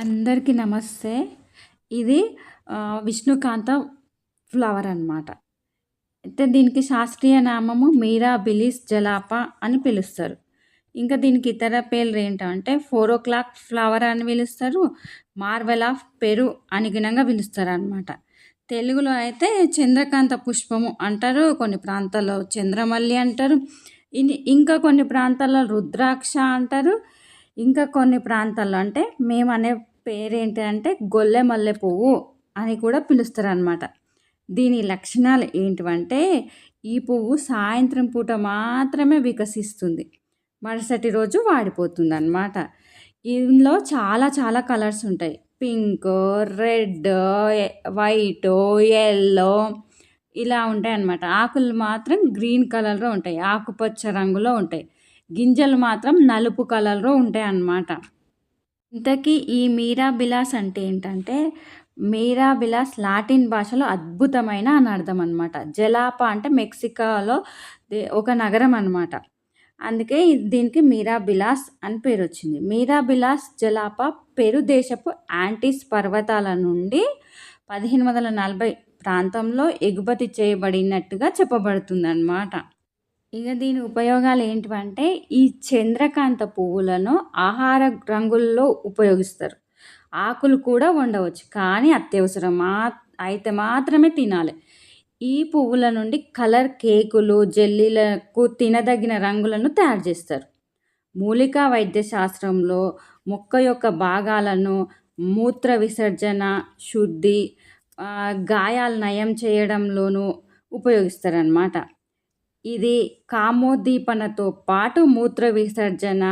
అందరికీ నమస్తే. ఇది విష్ణుకాంత ఫ్లవర్ అనమాట అయితే దీనికి శాస్త్రీయ నామము మీరా బిలిస్ జలాప అని పిలుస్తారు. ఇంకా దీనికి ఇతర పేర్లు ఏంటంటే ఫోర్ ఓ క్లాక్ ఫ్లవర్ అని పిలుస్తారు మార్వెల్ ఆఫ్ పెరు అని గినంగా పిలుస్తారు అనమాట తెలుగులో అయితే చంద్రకాంత పుష్పము అంటారు కొన్ని ప్రాంతాల్లో చంద్రమల్లి అంటారు ఇంకా కొన్ని ప్రాంతాల్లో రుద్రాక్ష అంటారు ఇంకా కొన్ని ప్రాంతాల్లో అంటే మేము అనే పేరేంటి అంటే గొల్లె మల్లె పువ్వు అని కూడా పిలుస్తారనమాట దీని లక్షణాలు ఏంటివంటే ఈ పువ్వు సాయంత్రం పూట మాత్రమే వికసిస్తుంది. మరుసటి రోజు వాడిపోతుంది అనమాట ఇందులో చాలా చాలా కలర్స్ ఉంటాయి. పింక్ రెడ్ వైట్ ఎల్లో ఇలా ఉంటాయి అన్నమాట ఆకులు మాత్రం గ్రీన్ కలర్లో ఉంటాయి. ఆకుపచ్చ రంగులో ఉంటాయి. గింజలు మాత్రం నలుపు కలర్లో ఉంటాయి అన్నమాట ఇంతకీ ఈ మీరా బిలాస్ అంటే ఏంటంటే మీరా బిలాస్ లాటిన్ భాషలో అద్భుతమైన అని అర్థం అనమాట జలాప అంటే మెక్సికోలో ఒక నగరం అనమాట అందుకే దీనికి మీరా బిలాస్ అని పేరు వచ్చింది. మీరా బిలాస్ జలాప పెరు దేశపు యాంటీస్ పర్వతాల నుండి పదిహేను వందల నలభై ప్రాంతంలో ఎగుమతి చేయబడినట్టుగా చెప్పబడుతుంది ఇక దీని ఉపయోగాలు ఏంటివంటే ఈ చంద్రకాంత పువ్వులను ఆహార రంగుల్లో ఉపయోగిస్తారు. ఆకులు కూడా వండవచ్చు కానీ అత్యవసరం మా అయితే మాత్రమే తినాలి. ఈ పువ్వుల నుండి కలర్ కేకులు జెల్లీలకు తినదగిన రంగులను తయారు చేస్తారు. మూలికా వైద్య శాస్త్రంలో మొక్క యొక్క భాగాలను మూత్ర విసర్జన శుద్ధి గాయాలు నయం చేయడంలోనూ ఉపయోగిస్తారనమాట ఇది కామోద్దీపనతో పాటు మూత్ర విసర్జన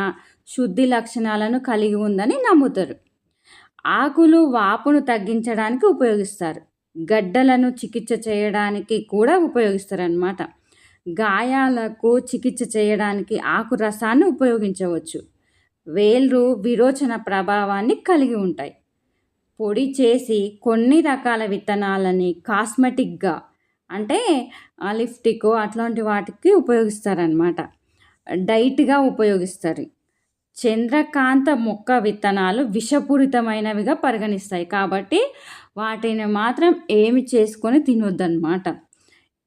శుద్ధి లక్షణాలను కలిగి ఉందని నమ్ముతారు. ఆకులు వాపును తగ్గించడానికి ఉపయోగిస్తారు. గడ్డలను చికిత్స చేయడానికి కూడా ఉపయోగిస్తారనమాట గాయాలకు చికిత్స చేయడానికి ఆకు రసాన్ని ఉపయోగించవచ్చు. వేళ్ళు విరోచన ప్రభావాన్ని కలిగి ఉంటాయి. పొడి చేసి కొన్ని రకాల విత్తనాలని కాస్మెటిక్గా అంటే లిప్స్టిక్ అట్లాంటి వాటికి ఉపయోగిస్తారనమాట డైట్గా ఉపయోగిస్తారు. చంద్రకాంత మొక్క విత్తనాలు విషపూరితమైనవిగా పరిగణిస్తాయి. కాబట్టి వాటిని మాత్రం ఏమి చేసుకొని తినొద్దన్నమాట.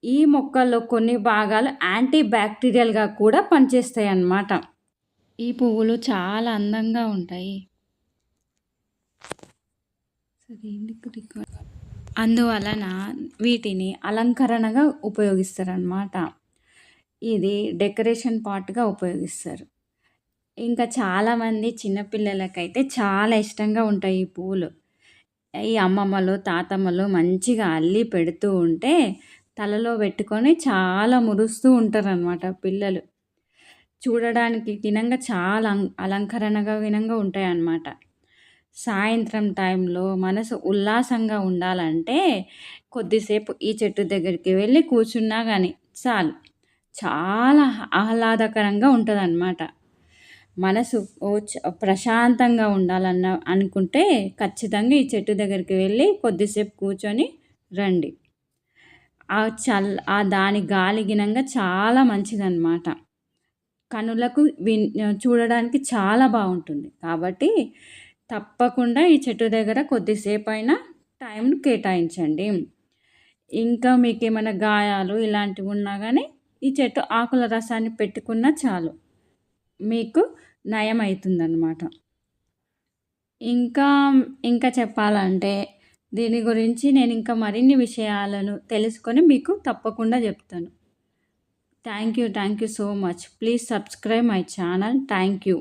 ఈ మొక్కల్లో కొన్ని భాగాలు యాంటీ బ్యాక్టీరియల్గా కూడా పనిచేస్తాయి అన్నమాట ఈ పువ్వులు చాలా అందంగా ఉంటాయి. అందువలన వీటిని అలంకరణగా ఉపయోగిస్తారనమాట ఇది డెకరేషన్ పార్ట్గా ఉపయోగిస్తారు. ఇంకా చాలామంది చిన్నపిల్లలకైతే చాలా ఇష్టంగా ఉంటాయి ఈ పూలు. ఈ అమ్మమ్మలు తాతమ్మలు మంచిగా అల్లి పెడుతూ ఉంటే తలలో పెట్టుకొని చాలా మురుస్తూ ఉంటారనమాట పిల్లలు. చూడడానికి వినంగా చాలా అలంకరణగా వినంగా ఉంటాయి అన్నమాట సాయంత్రం టైంలో మనసు ఉల్లాసంగా ఉండాలంటే కొద్దిసేపు ఈ చెట్టు దగ్గరికి వెళ్ళి కూర్చున్నా కానీ చాలు. చాలా ఆహ్లాదకరంగా ఉంటుందన్నమాట. మనసు ప్రశాంతంగా ఉండాలన్న అనుకుంటే ఖచ్చితంగా ఈ చెట్టు దగ్గరికి వెళ్ళి కొద్దిసేపు కూర్చొని రండి. ఆ చల్ ఆ దాని గాలి గినంగా చాలా మంచిదన్నమాట. కనులకు విన్ చూడడానికి చాలా బాగుంటుంది. కాబట్టి తప్పకుండా ఈ చెట్టు దగ్గర కొద్దిసేపు అయినా టైంను కేటాయించండి. ఇంకా మీకు ఏమైనా గాయాలు ఇలాంటివి ఉన్నా కానీ ఈ చెట్టు ఆకుల రసాన్ని పెట్టుకున్నా చాలు. మీకు నయం అవుతుందన్నమాట ఇంకా ఇంకా చెప్పాలంటే దీని గురించి నేను ఇంకా మరిన్ని విషయాలను తెలుసుకొని మీకు తప్పకుండా చెప్తాను. Thank you thank you so much. Please subscribe my channel. Thank you.